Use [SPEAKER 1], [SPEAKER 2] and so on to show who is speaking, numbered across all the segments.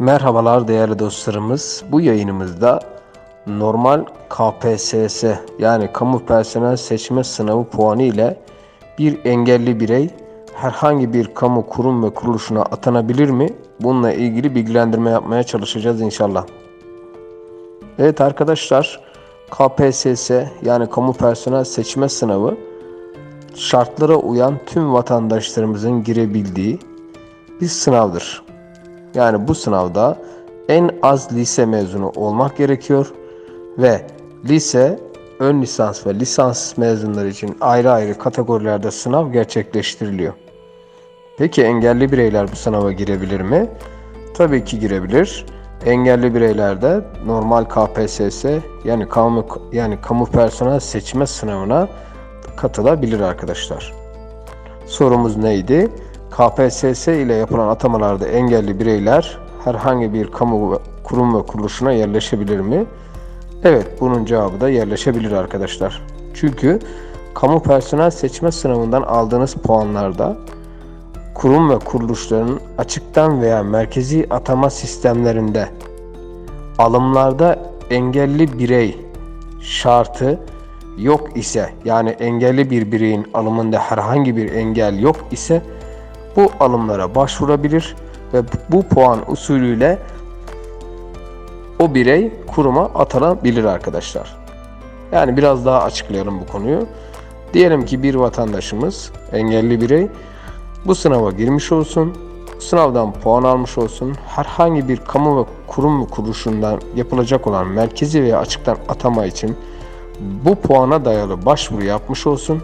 [SPEAKER 1] Merhabalar değerli dostlarımız. Bu yayınımızda normal KPSS yani kamu personel seçme sınavı puanı ile bir engelli birey herhangi bir kamu kurum ve kuruluşuna atanabilir mi? Bununla ilgili bilgilendirme yapmaya çalışacağız inşallah. Evet arkadaşlar KPSS yani kamu personel seçme sınavı şartlara uyan tüm vatandaşlarımızın girebildiği bir sınavdır. Yani bu sınavda en az lise mezunu olmak gerekiyor ve lise, ön lisans ve lisans mezunları için ayrı ayrı kategorilerde sınav gerçekleştiriliyor. Peki engelli bireyler bu sınava girebilir mi? Tabii ki girebilir. Engelli bireyler de normal KPSS yani kamu yani kamu personel seçme sınavına katılabilir arkadaşlar. Sorumuz neydi? KPSS ile yapılan atamalarda engelli bireyler herhangi bir kamu kurum ve kuruluşuna yerleşebilir mi? Evet, bunun cevabı da yerleşebilir arkadaşlar. Çünkü kamu personel seçme sınavından aldığınız puanlarda kurum ve kuruluşların açıktan veya merkezi atama sistemlerinde alımlarda engelli birey şartı yok ise yani engelli bir bireyin alımında herhangi bir engel yok ise bu alımlara başvurabilir ve bu puan usulüyle o birey kuruma atanabilir arkadaşlar. Yani biraz daha açıklayalım bu konuyu. Diyelim ki bir vatandaşımız engelli birey bu sınava girmiş olsun, sınavdan puan almış olsun, herhangi bir kamu ve kurum kuruluşundan yapılacak olan merkezi veya açıktan atama için bu puana dayalı başvuru yapmış olsun.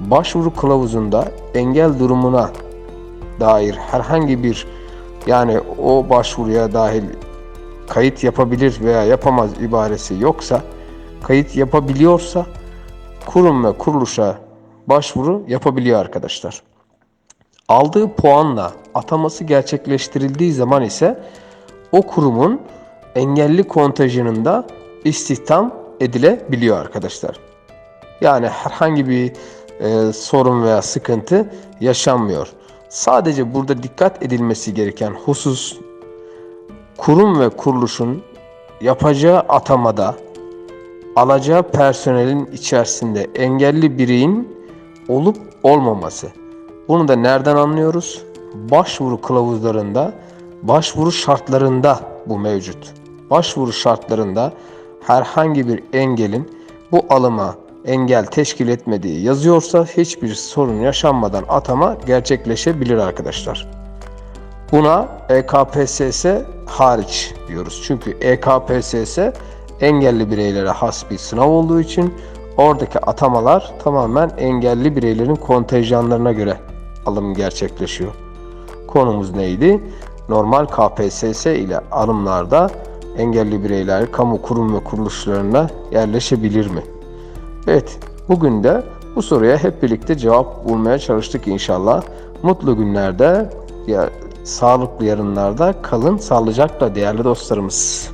[SPEAKER 1] Başvuru kılavuzunda engel durumuna dair herhangi bir yani o başvuruya dahil kayıt yapabilir veya yapamaz ibaresi yoksa kayıt yapabiliyorsa kurum ve kuruluşa başvuru yapabiliyor arkadaşlar. Aldığı puanla ataması gerçekleştirildiği zaman ise o kurumun engelli kontenjanında istihdam edilebiliyor arkadaşlar. Yani herhangi bir e, sorun veya sıkıntı yaşanmıyor. Sadece burada dikkat edilmesi gereken husus kurum ve kuruluşun yapacağı atamada alacağı personelin içerisinde engelli bireyin olup olmaması. Bunu da nereden anlıyoruz? Başvuru kılavuzlarında, başvuru şartlarında bu mevcut. Başvuru şartlarında herhangi bir engelin bu alıma engel teşkil etmediği yazıyorsa hiçbir sorun yaşanmadan atama gerçekleşebilir arkadaşlar. Buna EKPSS hariç diyoruz. Çünkü EKPSS engelli bireylere has bir sınav olduğu için oradaki atamalar tamamen engelli bireylerin kontenjanlarına göre alım gerçekleşiyor. Konumuz neydi? Normal KPSS ile alımlarda engelli bireyler kamu kurum ve kuruluşlarına yerleşebilir mi? Evet, bugün de bu soruya hep birlikte cevap bulmaya çalıştık inşallah. Mutlu günlerde, ya, sağlıklı yarınlarda kalın sağlıcakla değerli dostlarımız.